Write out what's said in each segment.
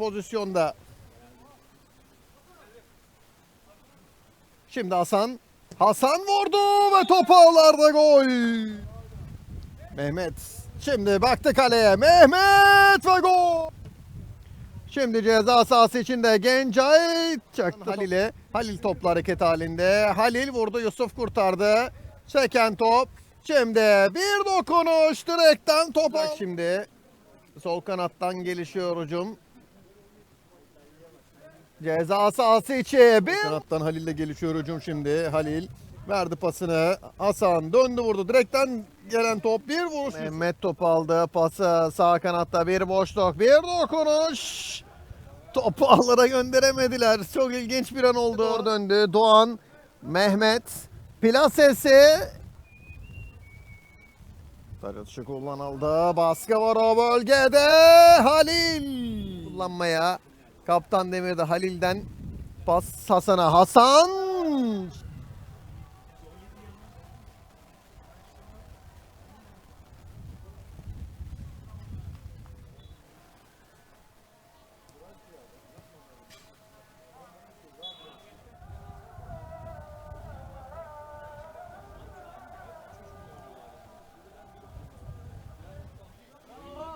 pozisyonda. Şimdi Hasan. Hasan vurdu ve top ağlarda gol. Mehmet. Şimdi baktı kaleye. Mehmet ve gol. Şimdi ceza sahası içinde Gencay çaktı Halil'e. Halil topla hareket halinde. Halil vurdu Yusuf kurtardı. Çeken top. Şimdi bir dokunuş direkten topa. Şimdi sol kanattan gelişiyor hücum. Ceza sahası içi. Bir kanattan Halil'le gelişiyor hücum şimdi. Halil verdi pasını. Hasan döndü vurdu. Direkten gelen top bir vuruş. Mehmet top aldı. Pası sağ kanatta bir boşluk. Bir dokunuş. Topu ağlara gönderemediler. Çok ilginç bir an oldu. Doğru döndü. Doğan, Mehmet, plasesi. Tarışı kullanıldı. Baskı var o bölgede. Halil. Kullanmaya. Kaptan Demir'de Halil'den pas Hasan'a. Hasan.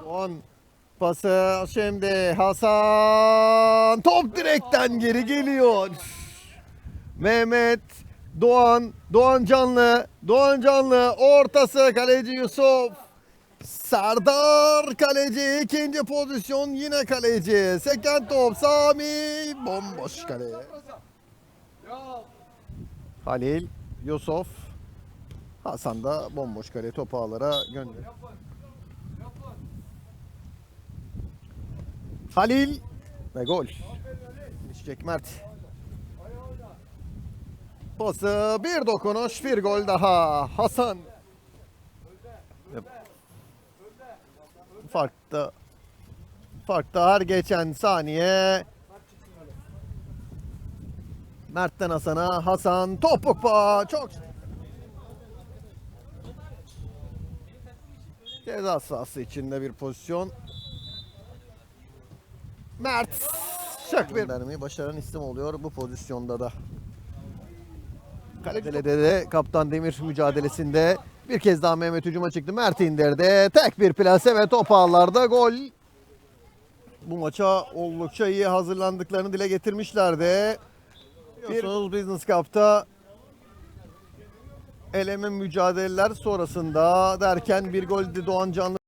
Doğan pası şimdi Hasan. Top direkten geri geliyor. Mehmet Doğan Doğan Canlı Doğan Canlı ortası kaleci Yusuf. Serdar kaleci ikinci pozisyon yine kaleci. Seken top Sami bomboş kale. Halil Yusuf. Hasan da bomboş kale topu ağlara gönderiyor. Halil ve gol. Düşecek Mert. Pası bir dokunuş bir gol daha. Hasan. Farkta farkta her geçen saniye Mert'ten Hasan'a Hasan topuk pa çok ceza sahası içinde bir pozisyon Mert şak bir vermeyi başaran isim oluyor bu pozisyonda da. Kalede de Kaptan Demir mücadelesinde bir kez daha Mehmet hücuma çıktı. Mert indirdi. Tek bir plase ve top ağlarda gol. Bu maça oldukça iyi hazırlandıklarını dile getirmişlerdi. Biliyorsunuz Business Cup'ta eleme mücadeleler sonrasında derken bir gol Doğan Canlı